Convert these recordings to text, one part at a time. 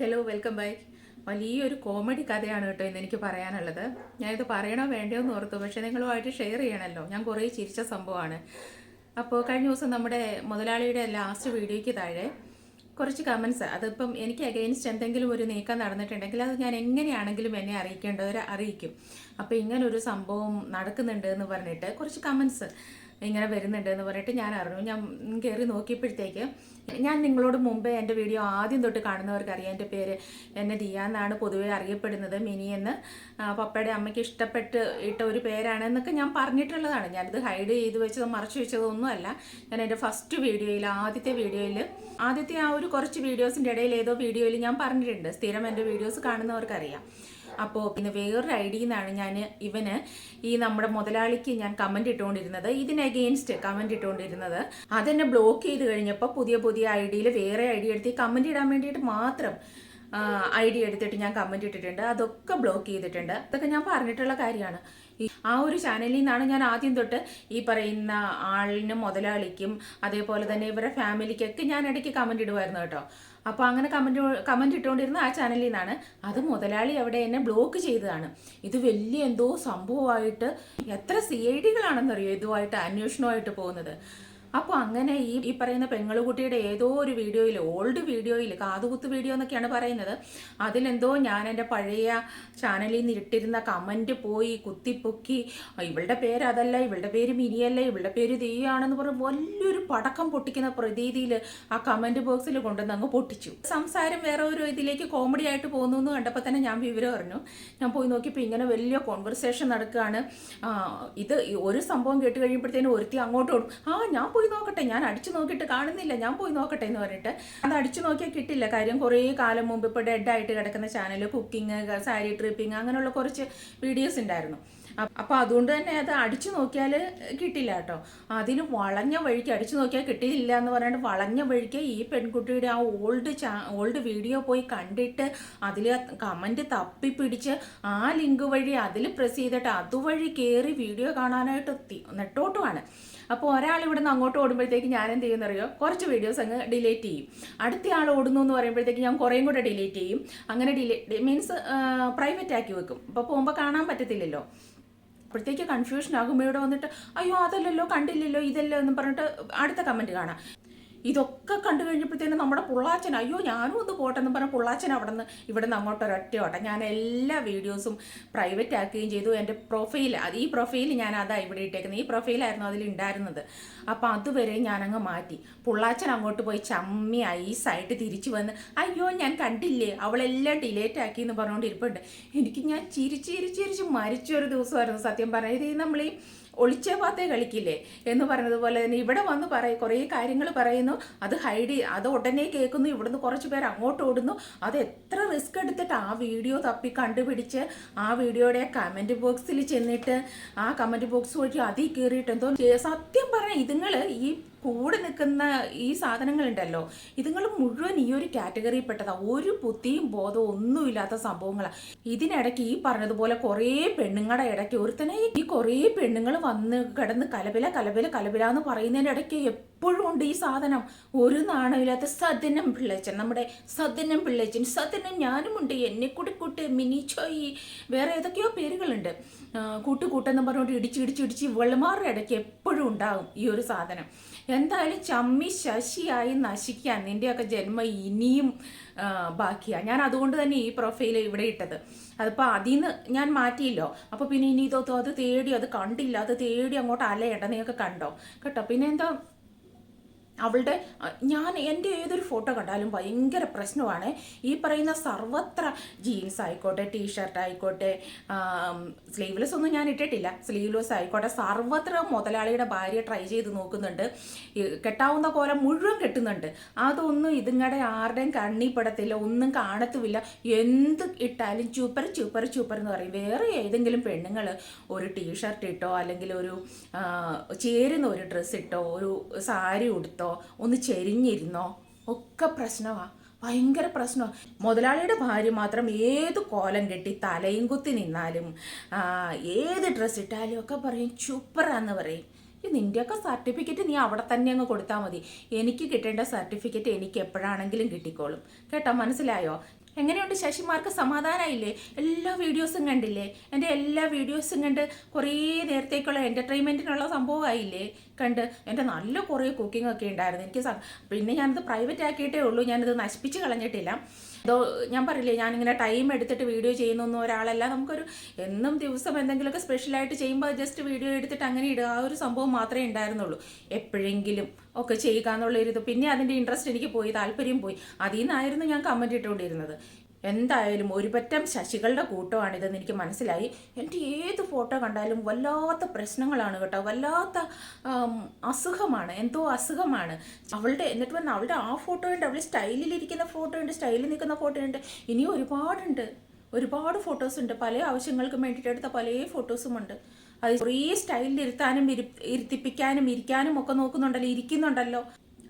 Hello welcome back വലിയൊരു comedy കഥയാണ് കേട്ടോ ഇന്ന് എനിക്ക് പറയാനുള്ളത്. ഞാനിത് പറയണോ വേണ്ടയോ എന്ന് ഓർത്തു. പക്ഷേ നിങ്ങളുമായിട്ട് ഷെയർ ചെയ്യണമല്ലോ ഞാൻ കുറേ ചിരിച്ച സംഭവമാണ്. അപ്പോൾ കഴിഞ്ഞ ദിവസം നമ്മുടെ മുതലാളിയുടെ ലാസ്റ്റ് വീഡിയോയ്ക്ക് താഴെ കുറച്ച് കമൻസ് അതിപ്പം എനിക്ക് അഗെയിൻസ്റ്റ് എന്തെങ്കിലും ഒരു നീക്കം നടന്നിട്ടുണ്ടെങ്കിൽ അത് ഞാൻ എങ്ങനെയാണെങ്കിലും എന്നെ അറിയിക്കേണ്ടവർ അറിയിക്കും. അപ്പോൾ ഇങ്ങനെ ഒരു സംഭവം നടക്കുന്നുണ്ട് എന്ന് പറഞ്ഞിട്ട് കുറച്ച് കമൻസ് ഇങ്ങനെ വരുന്നുണ്ട് എന്ന് പറഞ്ഞിട്ട് ഞാൻ അറിഞ്ഞു. ഞാൻ കയറി നോക്കിയപ്പോഴത്തേക്ക് ഞാൻ നിങ്ങളോട് മുമ്പേ എന്റെ വീഡിയോ ആദ്യം തൊട്ട് കാണുന്നവർക്ക് അറിയാം എന്റെ പേര് എന്നെ ദിയ എന്നാണ് പൊതുവെ അറിയപ്പെടുന്നത്. മിനി എന്ന്. പപ്പയുടെ അമ്മയ്ക്ക് ഇഷ്ടപ്പെട്ട് ഇട്ട ഒരു പേരാണ് എന്നൊക്കെ ഞാൻ പറഞ്ഞിട്ടുള്ളതാണ്. ഞാനിത് ഹൈഡ് ചെയ്ത് വെച്ചതോ മറച്ചു വെച്ചതൊന്നുമല്ല ഞാൻ എന്റെ ഫസ്റ്റ് വീഡിയോയിൽ ആദ്യത്തെ വീഡിയോയിൽ ആദ്യത്തെ ആ ഒരു കുറച്ച് വീഡിയോസിന്റെ ഇടയിൽ ഏതോ വീഡിയോയിൽ ഞാൻ പറഞ്ഞിട്ടുണ്ട്. സ്ഥിരം എന്റെ വീഡിയോസ് കാണുന്നവർക്കറിയാം. അപ്പോൾ പിന്നെ വേറൊരു ഐഡിയിൽ ഡിയിൽ നിന്നാണ് ഞാൻ ഇവന് ഈ നമ്മുടെ മുതലാളിക്ക് ഞാൻ കമന്റ് ഇട്ടുകൊണ്ടിരുന്നത്. ഇതിന് അഗെയിൻസ്റ്റ് കമന്റ് ഇട്ടുകൊണ്ടിരുന്നത്. അതെന്നെ ബ്ലോക്ക് ചെയ്ത് കഴിഞ്ഞപ്പോൾ പുതിയ പുതിയ ഐഡിയിൽ ഡിയിൽ വേറെ ഐ ഡി എടുത്ത് കമന്റ് ഇടാൻ വേണ്ടിയിട്ട് മാത്രം ഐ ഡി എടുത്തിട്ട് ഞാൻ കമന്റ് ഇട്ടിട്ടുണ്ട്. അതൊക്കെ ബ്ലോക്ക് ചെയ്തിട്ടുണ്ട്. അതൊക്കെ ഞാൻ പറഞ്ഞിട്ടുള്ള കാര്യമാണ്. ആ ഒരു ചാനലിൽ നിന്നാണ് ഞാൻ ആദ്യം തൊട്ട് ഈ പറയുന്ന ആളിനും മുതലാളിക്കും അതേപോലെ തന്നെ ഇവരുടെ ഫാമിലിക്കൊക്കെ ഞാൻ ഇടയ്ക്ക് കമന്റ് ഇടുമായിരുന്നു കേട്ടോ. അപ്പോൾ അങ്ങനെ കമന്റ് കമന്റ് ഇട്ടുകൊണ്ടിരുന്ന ആ ചാനലിൽ നിന്നാണ് അത് മുതലാളി അവിടെ എന്നെ ബ്ലോക്ക് ചെയ്തതാണ്. ഇത് വലിയ എന്തോ സംഭവമായിട്ട് എത്ര സി ഐ ഡികളാണെന്നറിയോ ഇതുമായിട്ട് അന്വേഷണമായിട്ട് പോകുന്നത്. അപ്പോൾ അങ്ങനെ ഈ ഈ പറയുന്ന പെങ്ങളുകുട്ടിയുടെ ഏതോ ഒരു വീഡിയോയിൽ ഓൾഡ് വീഡിയോയിൽ കാതുകുത്ത് വീഡിയോ എന്നൊക്കെയാണ് പറയുന്നത്. അതിലെന്തോ ഞാൻ എന്റെ പഴയ ചാനലിൽ നിന്ന് ഇട്ടിരുന്ന കമന്റ് പോയി കുത്തിപ്പൊക്കി ഇവളുടെ പേര് അതല്ല ഇവളുടെ പേര് മിനിയല്ല ഇവളുടെ പേര് ദീയാണെന്ന് പറഞ്ഞ് വലിയൊരു പടക്കം പൊട്ടിക്കുന്ന പ്രതീതിയിൽ ആ കമന്റ് ബോക്സിൽ കൊണ്ടുവന്ന് അങ്ങ് പൊട്ടിച്ചു. സംസാരം വേറെ ഒരു ഇതിലേക്ക് കോമഡി ആയിട്ട് പോകുന്നു എന്ന് കണ്ടപ്പോൾ തന്നെ ഞാൻ വിവരം അറിഞ്ഞു. ഞാൻ പോയി നോക്കിയപ്പോൾ ഇങ്ങനെ വലിയ കോൺവെർസേഷൻ നടക്കുകയാണ്. ഇത് ഒരു സംഭവം കേട്ട് കഴിയുമ്പോഴത്തേനും ഒരുത്തി അങ്ങോട്ട് ഓടും. ആ ഞാൻ പോയി നോക്കട്ടെ. ഞാൻ അടിച്ചു നോക്കിയിട്ട് കാണുന്നില്ല. ഞാൻ പോയി നോക്കട്ടെ എന്ന് പറഞ്ഞിട്ട്. അത് അടിച്ചു നോക്കിയാൽ കിട്ടില്ല. കാര്യം കുറേ കാലം മുമ്പ് ഇപ്പോൾ ഡെഡായിട്ട് കിടക്കുന്ന ചാനൽ കുക്കിംഗ് സാരി ട്രിപ്പിംഗ് അങ്ങനെയുള്ള കുറച്ച് വീഡിയോസ് ഉണ്ടായിരുന്നു. അപ്പോൾ അതുകൊണ്ട് തന്നെ അത് അടിച്ചു നോക്കിയാൽ കിട്ടില്ല കേട്ടോ. അതിന് വളഞ്ഞ വഴിക്ക് അടിച്ചു നോക്കിയാൽ കിട്ടിയില്ല എന്ന് പറഞ്ഞിട്ട് വളഞ്ഞ വഴിക്ക് ഈ പെൺകുട്ടിയുടെ ആ ഓൾഡ് ഓൾഡ് വീഡിയോ പോയി കണ്ടിട്ട് അതിൽ തപ്പി പിടിച്ച് ആ ലിങ്ക് വഴി അതിൽ പ്രസ് ചെയ്തിട്ട് അതുവഴി കയറി വീഡിയോ കാണാനായിട്ട് എത്തി. നെട്ടോട്ടുമാണ്. അപ്പോൾ ഒരാൾ ഇവിടുന്ന് അങ്ങോട്ട് ഓടുമ്പോഴത്തേക്ക് ഞാൻ എന്ത് ചെയ്യുന്നറിയോ കുറച്ച് വീഡിയോസ് അങ്ങ് ഡിലീറ്റ് ചെയ്യും. അടുത്ത ആൾ ഓടുന്നു എന്ന് പറയുമ്പോഴത്തേക്ക് ഞാൻ കുറേയും കൂടെ ഡിലീറ്റ് ചെയ്യും. അങ്ങനെ ഡിലീറ്റ് മീൻസ് പ്രൈവറ്റ് ആക്കി വെക്കും. അപ്പോൾ പോകുമ്പോൾ കാണാൻ പറ്റത്തില്ലല്ലോ. അപ്പോഴത്തേക്ക് കൺഫ്യൂഷൻ ആകുമ്പോൾ ഇവിടെ വന്നിട്ട് അയ്യോ അതല്ലല്ലോ കണ്ടില്ലല്ലോ ഇതല്ലോ എന്ന് പറഞ്ഞിട്ട് അടുത്ത കമന്റ് കാണാം. ഇതൊക്കെ കണ്ടു കഴിഞ്ഞപ്പോഴത്തേനും നമ്മുടെ പുള്ളാച്ചൻ അയ്യോ ഞാനും ഒന്ന് പോട്ടെന്ന് പറഞ്ഞ പുള്ളാച്ചൻ അവിടെ നിന്ന് ഇവിടെ നിന്ന് അങ്ങോട്ട് ഒരൊറ്റ ഓട്ടം ഞാൻ എല്ലാ വീഡിയോസും പ്രൈവറ്റ് ആക്കുകയും ചെയ്തു. എന്റെ പ്രൊഫൈൽ ഈ പ്രൊഫൈൽ ഞാൻ അതാ ഇവിടെ ഇട്ടേക്കുന്നത്. ഈ പ്രൊഫൈലായിരുന്നു അതിലുണ്ടായിരുന്നത് അപ്പോൾ അതുവരെ ഞാനങ്ങ് മാറ്റി. പുള്ളാച്ചൻ അങ്ങോട്ട് പോയി ചമ്മി ഐസായിട്ട് തിരിച്ചു വന്ന് അയ്യോ ഞാൻ കണ്ടില്ലേ? അവളെല്ലാം ഡിലേറ്റ് ആക്കി എന്ന് പറഞ്ഞുകൊണ്ട് ഇരിപ്പുണ്ട് എനിക്ക് ഞാൻ ചിരിച്ച് ചിരിച്ച് ചിരിച്ച് മരിച്ചൊരു ദിവസമായിരുന്നു സത്യം പറഞ്ഞത്. ഇത് നമ്മൾ ഈ ഒളിച്ച പാത്തേ കളിക്കില്ലേ? എന്ന് പറഞ്ഞതുപോലെ തന്നെ ഇവിടെ വന്ന് പറയും കുറേ കാര്യങ്ങൾ പറയുന്നു. അത് ഹൈഡ് അത് ഉടനെ കേൾക്കുന്നു. ഇവിടുന്ന് കുറച്ച് പേർ അങ്ങോട്ട് ഓടുന്നു. അത് എത്ര റിസ്ക് എടുത്തിട്ട് ആ വീഡിയോ തപ്പി കണ്ടുപിടിച്ച് ആ വീഡിയോയുടെ കമന്റ് ബോക്സിൽ ചെന്നിട്ട് ആ കമന്റ് ബോക്സ് വഴി അതിൽ കയറിയിട്ട് എന്തോ സത്യം പറഞ്ഞാൽ ഇതുങ്ങൾ ഈ കൂടെ നിൽക്കുന്ന ഈ സാധനങ്ങളുണ്ടല്ലോ ഇതുങ്ങൾ മുഴുവൻ ഈ ഒരു കാറ്റഗറിയിൽ പെട്ടതാണ് ഒരു ബുദ്ധിയും ബോധവും ഒന്നുമില്ലാത്ത സംഭവങ്ങളാണ് ഇതിനിടയ്ക്ക് ഈ പറഞ്ഞതുപോലെ കുറേ പെണ്ണുങ്ങളുടെ ഇടയ്ക്ക് ഒരുത്തനെ ഈ കുറേ പെണ്ണുങ്ങൾ വന്ന് കിടന്ന് കലബില കലബില കലബില എന്ന് പറയുന്നതിന്റെ ഇടയ്ക്ക് എപ്പോഴും ഉണ്ട് ഈ സാധനം. ഒരു നാണമില്ലാത്ത സദനം പിള്ളേച്ചൻ നമ്മുടെ സദനം പിള്ളേച്ചൻ സദനം ഞാനുമുണ്ട് എന്നെ കൂടി കൂട്ട് മിനി ചോയി വേറെ ഏതൊക്കെയോ പേരുകളുണ്ട്. കൂട്ടുകൂട്ടെന്ന് കൂട്ട് കൂട്ടെന്ന് പറഞ്ഞുകൊണ്ട് ഇടിച്ച് ഇടിച്ച് ഇടിച്ച് വെള്ളമാരുടെ ഇടയ്ക്ക് എപ്പോഴും ഉണ്ടാകും ഈ ഒരു സാധനം. എന്തായാലും ചമ്മി ശശിയായി നശിക്കാൻ നിന്റെയൊക്കെ ജന്മം ഇനിയും ബാക്കിയാണ് ഞാൻ അതുകൊണ്ട് തന്നെ ഈ പ്രൊഫൈൽ ഇവിടെ ഇട്ടത്. അതിപ്പോൾ അതിൽ നിന്ന് ഞാൻ മാറ്റിയില്ലോ. അപ്പോൾ പിന്നെ ഇനി ഇതോ അത് തേടി അത് കണ്ടില്ല. അത് തേടി അങ്ങോട്ട് അലയേണ്ട. നീയൊക്കെ കണ്ടോ? കേട്ടോ? പിന്നെ എന്താ അവളുടെ ഞാൻ എന്റെ ഏതൊരു ഫോട്ടോ കണ്ടാലും ഭയങ്കര പ്രശ്നമാണ്. ഈ പറയുന്ന സർവത്ര ജീൻസ് ആയിക്കോട്ടെ ടീഷർട്ട് ആയിക്കോട്ടെ സ്ലീവ്ലെസ് ഒന്നും ഞാൻ ഇട്ടിട്ടില്ല. സ്ലീവ്ലെസ് ആയിക്കോട്ടെ സർവത്ര മുതലാളിയുടെ ഭാര്യ ട്രൈ ചെയ്ത് നോക്കുന്നുണ്ട്. കെട്ടാവുന്ന പോലെ മുഴുവൻ കെട്ടുന്നുണ്ട്. അതൊന്നും ഇതുങ്ങളുടെ ആരുടെയും കണ്ണിപ്പെടത്തില്ല ഒന്നും കാണത്തുമില്ല. എന്ത് ഇട്ടാലും ചൂപ്പർ ചൂപ്പർ ചൂപ്പർ എന്ന് പറയും. വേറെ ഏതെങ്കിലും പെണ്ണുങ്ങൾ ഒരു ടീഷർട്ട് ഇട്ടോ അല്ലെങ്കിൽ ഒരു ചേരുന്ന ഒരു ഡ്രസ്സ് ഇട്ടോ ഒരു സാരി ഉടുത്തോ ഒന്ന് ചെരിഞ്ഞിരുന്നോ? ഒക്കെ പ്രശ്നമാണ് ഭയങ്കര പ്രശ്നമാണ് മുതലാളിയുടെ ഭാര്യ മാത്രം ഏത് കോലം കെട്ടി തലയും കുത്തി നിന്നാലും ഏത് ഡ്രസ്സ് ഇട്ടാലും ഒക്കെ പറയും ചൂപ്പറാന്ന് പറയും. നിന്റെയൊക്കെ സർട്ടിഫിക്കറ്റ് നീ അവിടെ തന്നെ അങ്ങ് കൊടുത്താൽ മതി. എനിക്ക് കിട്ടേണ്ട സർട്ടിഫിക്കറ്റ് എനിക്ക് എപ്പോഴാണെങ്കിലും കിട്ടിക്കോളും. കേട്ടോ മനസ്സിലായോ? എങ്ങനെയുണ്ട് ശശിമാർക്ക്? സമാധാനമായില്ലേ എല്ലാ വീഡിയോസും കണ്ടില്ലേ? എന്റെ എല്ലാ വീഡിയോസും കണ്ട് കുറേ നേരത്തേക്കുള്ള എന്റർടൈൻമെന്റിനുള്ള സംഭവമായില്ലേ? കണ്ട് എന്റെ നല്ല കുറേ കുക്കിംഗ് ഒക്കെ ഉണ്ടായിരുന്നു. എനിക്ക് പിന്നെ ഞാനത് പ്രൈവറ്റ് ആക്കിയിട്ടേ ഉള്ളൂ. ഞാനിത് നശിപ്പിച്ച് കളഞ്ഞിട്ടില്ല. അതോ ഞാൻ പറയില്ലേ ഞാനിങ്ങനെ ടൈം എടുത്തിട്ട് വീഡിയോ ചെയ്യുന്നൊന്നും ഒരാളല്ല. നമുക്കൊരു എന്നും ദിവസം എന്തെങ്കിലുമൊക്കെ സ്പെഷ്യലായിട്ട് ചെയ്യുമ്പോൾ ജസ്റ്റ് വീഡിയോ എടുത്തിട്ട് അങ്ങനെ ഇടുക. ആ ഒരു സംഭവം മാത്രമേ ഉണ്ടായിരുന്നുള്ളൂ. എപ്പോഴെങ്കിലും ഒക്കെ ചെയ്യുക എന്നുള്ളൊരിത് പിന്നെ അതിന്റെ ഇൻട്രസ്റ്റ് എനിക്ക് പോയി താല്പര്യം പോയി. അതിൽ നിന്നായിരുന്നു ഞാൻ കമന്റ് ഇട്ടുകൊണ്ടിരുന്നത്. എന്തായാലും ഒരുപറ്റം ശശികളുടെ കൂട്ടമാണിതെന്ന് എനിക്ക് മനസ്സിലായി. എന്റെ ഏത് ഫോട്ടോ കണ്ടാലും വല്ലാത്ത പ്രശ്നങ്ങളാണ് കേട്ടോ. വല്ലാത്ത അസുഖമാണ്. എന്തോ അസുഖമാണ്. അവളുടെ എന്നിട്ട് പറഞ്ഞാൽ അവളുടെ ആ ഫോട്ടോ ഉണ്ട് അവൾ സ്റ്റൈലിലിരിക്കുന്ന ഫോട്ടോ ഉണ്ട് സ്റ്റൈലിൽ നിൽക്കുന്ന ഫോട്ടോ ഉണ്ട് ഇനിയും ഒരുപാടുണ്ട്. ഒരുപാട് ഫോട്ടോസ് ഉണ്ട് പല ആവശ്യങ്ങൾക്കും വേണ്ടിയിട്ട് എടുത്ത പല ഫോട്ടോസും ഉണ്ട് അത് കുറേ സ്റ്റൈലിൽ ഇരുത്താനും ഇരുത്തിപ്പിക്കാനും ഇരിക്കാനും ഒക്കെ നോക്കുന്നുണ്ടല്ലോ. ഇരിക്കുന്നുണ്ടല്ലോ.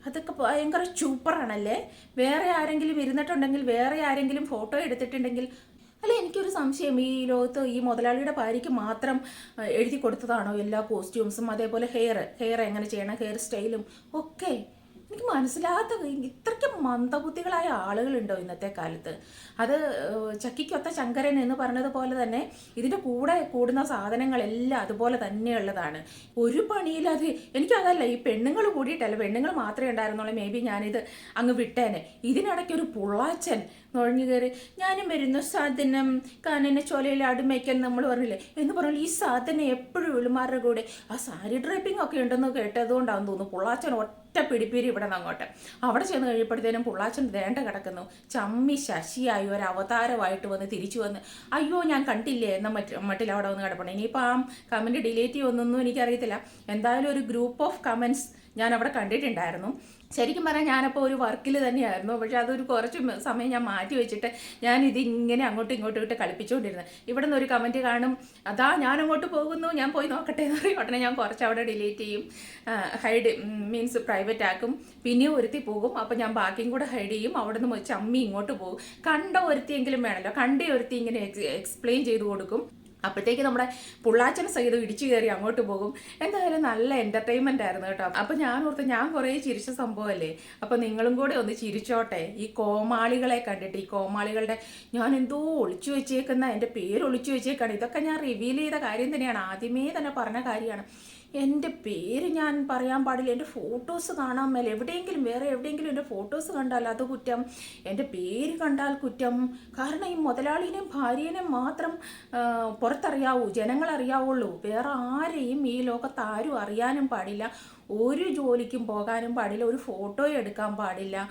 അതൊക്കെ ഭയങ്കര ചൂപ്പറാണല്ലേ വേറെ ആരെങ്കിലും ഇരുന്നിട്ടുണ്ടെങ്കിൽ വേറെ ആരെങ്കിലും ഫോട്ടോ എടുത്തിട്ടുണ്ടെങ്കിൽ. അല്ല എനിക്കൊരു സംശയം. ഈ ലോകത്ത് ഈ മുതലാളിയുടെ ഭാര്യയ്ക്ക് മാത്രം എഴുതി കൊടുത്തതാണോ എല്ലാ കോസ്റ്റ്യൂംസും അതേപോലെ ഹെയർ ഹെയർ എങ്ങനെ ചെയ്യണം? ഹെയർ സ്റ്റൈലും ഒക്കെ എനിക്ക് മനസ്സിലാത്ത ഇത്രയ്ക്ക് മന്ദബുദ്ധികളായ ആളുകളുണ്ടോ ഇന്നത്തെ കാലത്ത്? അത് ചക്കിക്കൊത്ത ശങ്കരൻ എന്ന് പറഞ്ഞതുപോലെ തന്നെ ഇതിന്റെ കൂടെ കൂടുന്ന സാധനങ്ങളെല്ലാം അതുപോലെ തന്നെയുള്ളതാണ്. ഒരു പണിയിലത് എനിക്കതല്ല ഈ പെണ്ണുങ്ങൾ കൂടിയിട്ടല്ല പെണ്ണുങ്ങൾ മാത്രമേ ഉണ്ടായിരുന്നുള്ളൂ. മേ ബി ഞാനിത് അങ്ങ് വിട്ടേനെ. ഇതിനിടയ്ക്ക് ഒരു പുള്ളാച്ചൻ നുഴഞ്ഞു കയറി ഞാനും വരുന്ന സാധനം കാനനെ ചോലയിൽ അടുമയ്ക്കാൻ നമ്മൾ പറഞ്ഞില്ലേ? എന്ന് പറഞ്ഞാൽ ഈ സാധനം എപ്പോഴും ഉളുമാരുടെ കൂടെ. ആ സാരി ഡ്രൈപ്പിംഗ് ഒക്കെ ഉണ്ടെന്ന് കേട്ടതുകൊണ്ടാണെന്ന് തോന്നുന്നു പുള്ളാച്ചൻ ഒറ്റ പിടിപ്പിരി ഇവിടെ നിന്ന് അങ്ങോട്ട്. അവിടെ ചെന്ന് കഴിയുമ്പോഴത്തേനും പുള്ളാച്ചൻ വേണ്ട കിടക്കുന്നു. ചമ്മി ശശിയായി ഒരു അവതാരമായിട്ട് വന്ന് തിരിച്ചു വന്ന് അയ്യോ ഞാൻ കണ്ടില്ലേ? എന്ന മറ്റ് മട്ടിൽ അവിടെ വന്ന് കിടപ്പണം ഇനിയിപ്പോൾ ആ കമന്റ് ഡിലീറ്റ് ചെയ്യുമെന്നൊന്നും എനിക്കറിയത്തില്ല. എന്തായാലും ഒരു ഗ്രൂപ്പ് ഓഫ് കമൻസ് ഞാൻ അവിടെ കണ്ടിട്ടുണ്ടായിരുന്നു. ശരിക്കും പറഞ്ഞാൽ ഞാനപ്പോൾ ഒരു വർക്കിൽ തന്നെയായിരുന്നു. പക്ഷേ അതൊരു കുറച്ച് സമയം ഞാൻ മാറ്റി വെച്ചിട്ട് ഞാൻ ഇതിങ്ങനെ അങ്ങോട്ടും ഇങ്ങോട്ടും ഇട്ട് കളിപ്പിച്ചുകൊണ്ടിരുന്നത് ഇവിടെ നിന്ന് ഒരു കമന്റ് കാണും അതാ ഞാൻ അങ്ങോട്ട് പോകുന്നു ഞാൻ പോയി നോക്കട്ടെ എന്ന് പറയും. ഉടനെ ഞാൻ കുറച്ച് അവിടെ ഡിലീറ്റ് ചെയ്യും. ഹൈഡ് മീൻസ് പ്രൈവറ്റ് ആക്കും. പിന്നെയും ഒരുത്തി പോകും. അപ്പോൾ ഞാൻ ബാക്കിയും കൂടെ ഹൈഡ് ചെയ്യും. അവിടെ നിന്ന് ചമ്മി ഇങ്ങോട്ട് പോകും. കണ്ട ഒരുത്തിയെങ്കിലും വേണമല്ലോ കണ്ട ഒരുത്തി ഇങ്ങനെ എക്സ്പ്ലെയിൻ ചെയ്ത് കൊടുക്കും. അപ്പോഴത്തേക്ക് നമ്മുടെ പുള്ളാച്ചൻ സഹിതം ഇടിച്ചു കയറി അങ്ങോട്ട് പോകും. എന്തായാലും നല്ല എന്റർടൈൻമെന്റ് ആയിരുന്നു കേട്ടോ. അപ്പോൾ ഞാൻ ഓർത്ത് ഞാൻ കുറേ ചിരിച്ച സംഭവമല്ലേ? അപ്പോൾ നിങ്ങളും കൂടെ ഒന്ന് ചിരിച്ചോട്ടെ? ഈ കോമാളികളെ കണ്ടിട്ട് ഈ കോമാളികളുടെ ഞാൻ എന്തോ ഒളിച്ചു വെച്ചേക്കുന്ന എന്റെ പേര് ഒളിച്ചു വെച്ചേക്കാണ്. ഇതൊക്കെ ഞാൻ റിവീൽ ചെയ്ത കാര്യം തന്നെയാണ്. ആദ്യമേ തന്നെ പറഞ്ഞ കാര്യമാണ്. എന്റെ പേര് ഞാൻ പറയാൻ പാടില്ല. എന്റെ ഫോട്ടോസ് കാണാൻ മേലെ എവിടെയെങ്കിലും വേറെ എവിടെയെങ്കിലും എന്റെ ഫോട്ടോസ് കണ്ടാൽ അത് കുറ്റം. എന്റെ പേര് കണ്ടാൽ കുറ്റം. കാരണം ഈ മുതലാളിനെയും ഭാര്യനെയും മാത്രം പുറത്തറിയാവൂ. ജനങ്ങൾ അറിയാവുള്ളൂ വേറെ ആരെയും ഈ ലോകത്ത് ആരും അറിയാനും പാടില്ല. ഒരു ജോലിക്കും പോകാനും പാടില്ല. ഒരു ഫോട്ടോ എടുക്കാൻ പാടില്ല.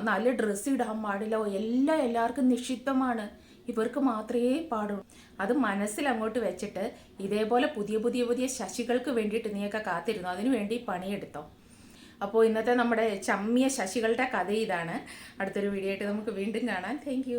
നല്ല ഡ്രസ്സ് ഇടാൻ പാടില്ല. എല്ലാം എല്ലാവർക്കും നിഷിദ്ധമാണ്. ഇവർക്ക് മാത്രമേ പാടുള്ളൂ. അത് മനസ്സിൽ അങ്ങോട്ട് വെച്ചിട്ട് ഇതേപോലെ പുതിയ പുതിയ പുതിയ ശശികൾക്ക് വേണ്ടിയിട്ട് നീയൊക്കെ കാത്തിരുന്നു? അതിനു വേണ്ടി പണിയെടുത്തോ? അപ്പോൾ ഇന്നത്തെ നമ്മുടെ ചമ്മിയ ശശികളുടെ കഥ ഇതാണ്. അടുത്തൊരു വീഡിയോ ആയിട്ട് നമുക്ക് വീണ്ടും കാണാം. താങ്ക്